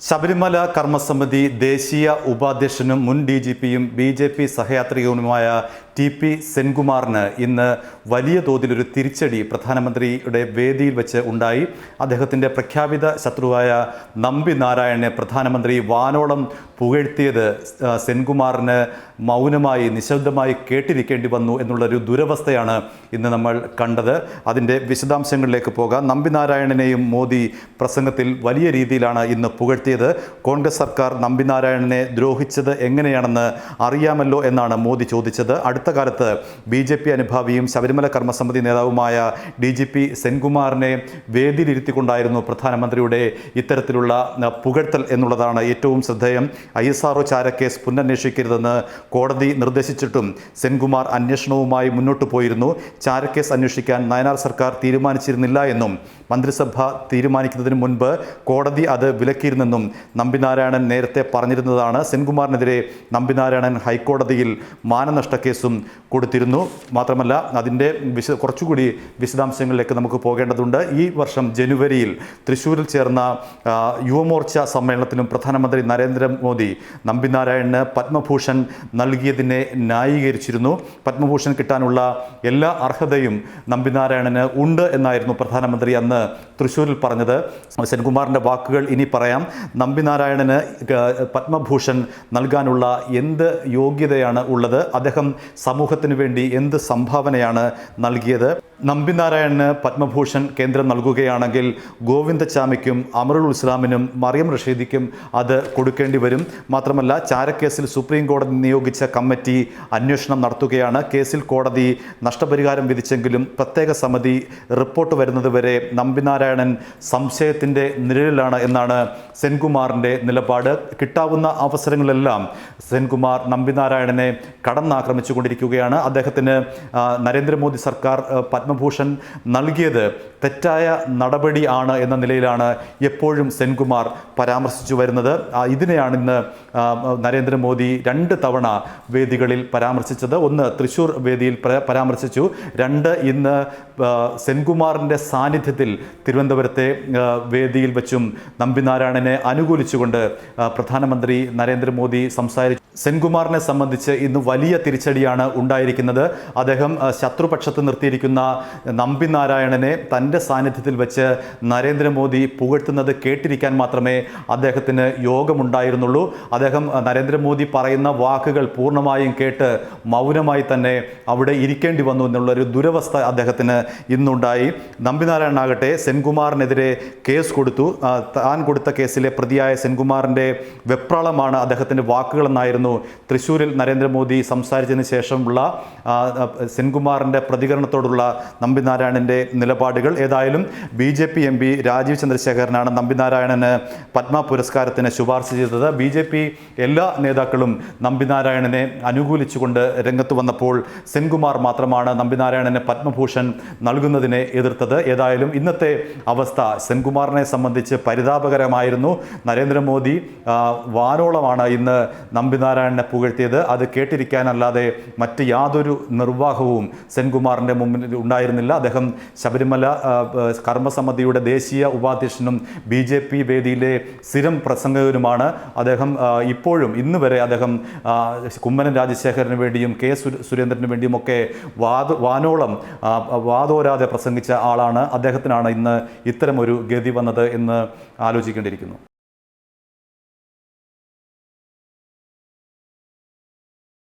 ശബരിമല കർമ്മസമിതി ദേശീയ ഉപാധ്യക്ഷനും മുൻ ഡി ജി പിയും ബി ജെ പി സഹയാത്രികനുമായ ടി പി സെൻകുമാറിന് ഇന്ന് വലിയ തോതിലൊരു തിരിച്ചടി പ്രധാനമന്ത്രിയുടെ വേദിയിൽ വെച്ച് ഉണ്ടായി. അദ്ദേഹത്തിന്റെ പ്രഖ്യാപിത ശത്രുവായ നമ്പി നാരായണനെ പ്രധാനമന്ത്രി വാനോളം പുകഴ്ത്തിയത് സെൻകുമാറിന് മൗനമായി നിശബ്ദമായി കേട്ടിരിക്കേണ്ടി വന്നു എന്നുള്ളൊരു ദുരവസ്ഥയാണ് ഇന്ന് നമ്മൾ കണ്ടത്. അതിന്റെ വിശദാംശങ്ങളിലേക്ക് പോകാം. നമ്പി നാരായണനെയും മോദി പ്രസംഗത്തിൽ വലിയ രീതിയിലാണ് ഇന്ന് പുകഴ്ത്തിയത്. കോൺഗ്രസ് സർക്കാർ നമ്പി നാരായണനെ ദ്രോഹിച്ചത് എങ്ങനെയാണെന്ന് അറിയാമല്ലോ എന്നാണ് മോദി ചോദിച്ചത്. അടുത്ത കാലത്ത് ബി ജെ പി അനുഭാവിയും ശബരിമല കർമ്മസമിതി നേതാവുമായ ഡി ജി പി സെൻകുമാറിനെ വേദിയിലിരുത്തിക്കൊണ്ടായിരുന്നു പ്രധാനമന്ത്രിയുടെ ഇത്തരത്തിലുള്ള പുകഴ്ത്തൽ എന്നുള്ളതാണ് ഏറ്റവും ശ്രദ്ധേയം. ഐ എസ് ആർ ചാരക്കേസ് പുനരന്വേഷിക്കരുതെന്ന് കോടതി നിർദ്ദേശിച്ചിട്ടും സെൻകുമാർ അന്വേഷണവുമായി മുന്നോട്ട് പോയിരുന്നു. ചാരക്കേസ് അന്വേഷിക്കാൻ നയനാർ സർക്കാർ തീരുമാനിച്ചിരുന്നില്ല എന്നും മന്ത്രിസഭ തീരുമാനിക്കുന്നതിന് മുൻപ് കോടതി അത് വിലക്കിയിരുന്നെന്നും നമ്പിനാരായണൻ നേരത്തെ പറഞ്ഞിരുന്നതാണ്. സെൻകുമാറിനെതിരെ നമ്പിനാരായണൻ ഹൈക്കോടതിയിൽ മാനനഷ്ട കേസും കൊടുത്തിരുന്നു. മാത്രമല്ല അതിന്റെ വിശ കുറച്ചുകൂടി വിശദാംശങ്ങളിലേക്ക് നമുക്ക് പോകേണ്ടതുണ്ട്. ഈ വർഷം ജനുവരിയിൽ തൃശ്ശൂരിൽ ചേർന്ന യുവമോർച്ച സമ്മേളനത്തിലും പ്രധാനമന്ത്രി നരേന്ദ്രമോദി നമ്പിനാരായണന് പത്മഭൂഷൺ നൽകിയതിനെ ന്യായീകരിച്ചിരുന്നു. പത്മഭൂഷൺ കിട്ടാനുള്ള എല്ലാ അർഹതയും നമ്പിനാരായണന് ഉണ്ട് എന്നായിരുന്നു പ്രധാനമന്ത്രി അന്ന് തൃശ്ശൂരിൽ പറഞ്ഞത്. സെൻകുമാറിന്റെ വാക്കുകൾ ഇനി പറയാം. നമ്പിനാരായണന് പത്മഭൂഷൺ നൽകാനുള്ള എന്ത് യോഗ്യതയാണ് ഉള്ളത്? അദ്ദേഹം സമൂഹത്തിന് വേണ്ടി എന്ത് സംഭാവനയാണ് നൽകിയത്? നമ്പിനാരായണന് പത്മഭൂഷൺ കേന്ദ്രം നൽകുകയാണെങ്കിൽ ഗോവിന്ദച്ചാമിക്കും അമറുൽ ഇസ്ലാമിനും മറിയം റഷീദിക്കും അത് കൊടുക്കേണ്ടി വരും. മാത്രമല്ല ചാരക്കേസിൽ സുപ്രീം കോടതി നിയോഗിച്ച കമ്മിറ്റി അന്വേഷണം നടത്തുകയാണ്. കേസിൽ കോടതി നഷ്ടപരിഹാരം വിധിച്ചെങ്കിലും പ്രത്യേക സമിതി റിപ്പോർട്ട് വരുന്നതുവരെ നമ്പിനാരായണൻ സംശയത്തിന്റെ നിഴലിലാണ് എന്നാണ് സെൻകുമാറിന്റെ നിലപാട്. കിട്ടാവുന്ന അവസരങ്ങളെല്ലാം സെൻകുമാർ നമ്പിനാരായണനെ കടന്നാക്രമിച്ചു കൊണ്ടിരിക്കുകയാണ് അദ്ദേഹത്തിന് നരേന്ദ്രമോദി സർക്കാർ ആ, പത്മഭൂഷൺ നൽകിയത് തെറ്റായ നടപടി ആണ് എന്ന നിലയിലാണ് എപ്പോഴും സെൻകുമാർ പരാമർശിച്ചു വരുന്നത്. ഇതിനെയാണ് ഇന്ന് നരേന്ദ്രമോദി രണ്ട് തവണ വേദികളിൽ പരാമർശിച്ചത്. ഒന്ന് തൃശൂർ വേദിയിൽ പരാമർശിച്ചു. രണ്ട് ഇന്ന് സെൻകുമാറിന്റെ സാന്നിധ്യത്തിൽ തിരുവനന്തപുരത്തെ വേദിയിൽ വെച്ചും നമ്പിനാരായണനെ അനുകൂലിച്ചുകൊണ്ട് പ്രധാനമന്ത്രി നരേന്ദ്രമോദി സംസാരിച്ചു. സെൻകുമാറിനെ സംബന്ധിച്ച് ഇന്ന് വലിയ തിരിച്ചടിയാണ് ഉണ്ടായിരിക്കുന്നത്. അദ്ദേഹം ശത്രുപക്ഷത്ത് നിർത്തിയിരിക്കുന്ന നമ്പിനാരായണനെ തന്റെ സാന്നിധ്യത്തിൽ വെച്ച് നരേന്ദ്രമോദി പുകഴ്ത്തുന്നത് കേട്ടിരിക്കാൻ മാത്രമേ അദ്ദേഹത്തിന് യോഗമുണ്ടായിരുന്നുള്ളൂ. അദ്ദേഹം നരേന്ദ്രമോദി പറയുന്ന വാക്കുകൾ പൂർണമായും കേട്ട് മൗനമായി തന്നെ അവിടെ ഇരിക്കേണ്ടി വന്നു എന്നുള്ളൊരു ദുരവസ്ഥ അദ്ദേഹത്തിന് ഇന്നുണ്ടായി. നമ്പിനാരായണനാകട്ടെ സെൻകുമാറിനെതിരെ കേസ് കൊടുത്തു. താൻ കൊടുത്ത കേസിലെ പ്രതിയായ സെൻകുമാറിന്റെ വെപ്രാളമാണ് അദ്ദേഹത്തിന്റെ വാക്കുകളെന്നായിരുന്നു തൃശ്ശൂരിൽ നരേന്ദ്രമോദി സംസാരിച്ചതിന് ശേഷമുള്ള സെൻകുമാറിന്റെ പ്രതികരണത്തോടുള്ള നമ്പിനാരായണന്റെ നിലപാടുകൾ. ഏതായാലും B J P M P Rajeev ചന്ദ്രശേഖരനാണ് നമ്പിനാരായണന് പത്മ പുരസ്കാരത്തിന് ശുപാർശ ചെയ്തത്. ബി ജെ പി എല്ലാ നേതാക്കളും നമ്പിനാരായണനെ അനുകൂലിച്ചുകൊണ്ട് രംഗത്ത് വന്നപ്പോൾ സെൻകുമാർ മാത്രമാണ് നമ്പിനാരായണന് പത്മഭൂഷൺ നൽകുന്നതിനെ എതിർത്തത്. ഏതായാലും ഇന്നത്തെ അവസ്ഥ സെൻകുമാറിനെ സംബന്ധിച്ച് പരിതാപകരമായിരുന്നു. നരേന്ദ്രമോദി വാനോളമാണ് ഇന്ന് നമ്പിനാരായണനെ പുകഴ്ത്തിയത്. അത് കേട്ടിരിക്കാനല്ലാതെ മറ്റ് യാതൊരു നിർവാഹവും സെൻകുമാറിന്റെ മുമ്പിൽ ഉണ്ടായിരുന്നില്ല. അദ്ദേഹം ശബരിമല കർമ്മസമിതിയുടെ ദേശീയ ഉപാധ്യക്ഷനും ബി ജെ പി വേദിയിലെ സ്ഥിരം പ്രസംഗകനുമാണ് അദ്ദേഹം. ഇപ്പോഴും ഇന്ന് വരെ അദ്ദേഹം കുമ്മനം രാജശേഖരന് വേണ്ടിയും കെ സുരേന്ദ്രന് വേണ്ടിയുമൊക്കെ വാദ വാനോളം വാദോരാതെ പ്രസംഗിച്ച ആളാണ് അദ്ദേഹത്തിനാണ് ഇന്ന് ഇത്തരമൊരു ഗതി വന്നത് എന്ന് ആലോചിക്കേണ്ടിയിരിക്കുന്നു.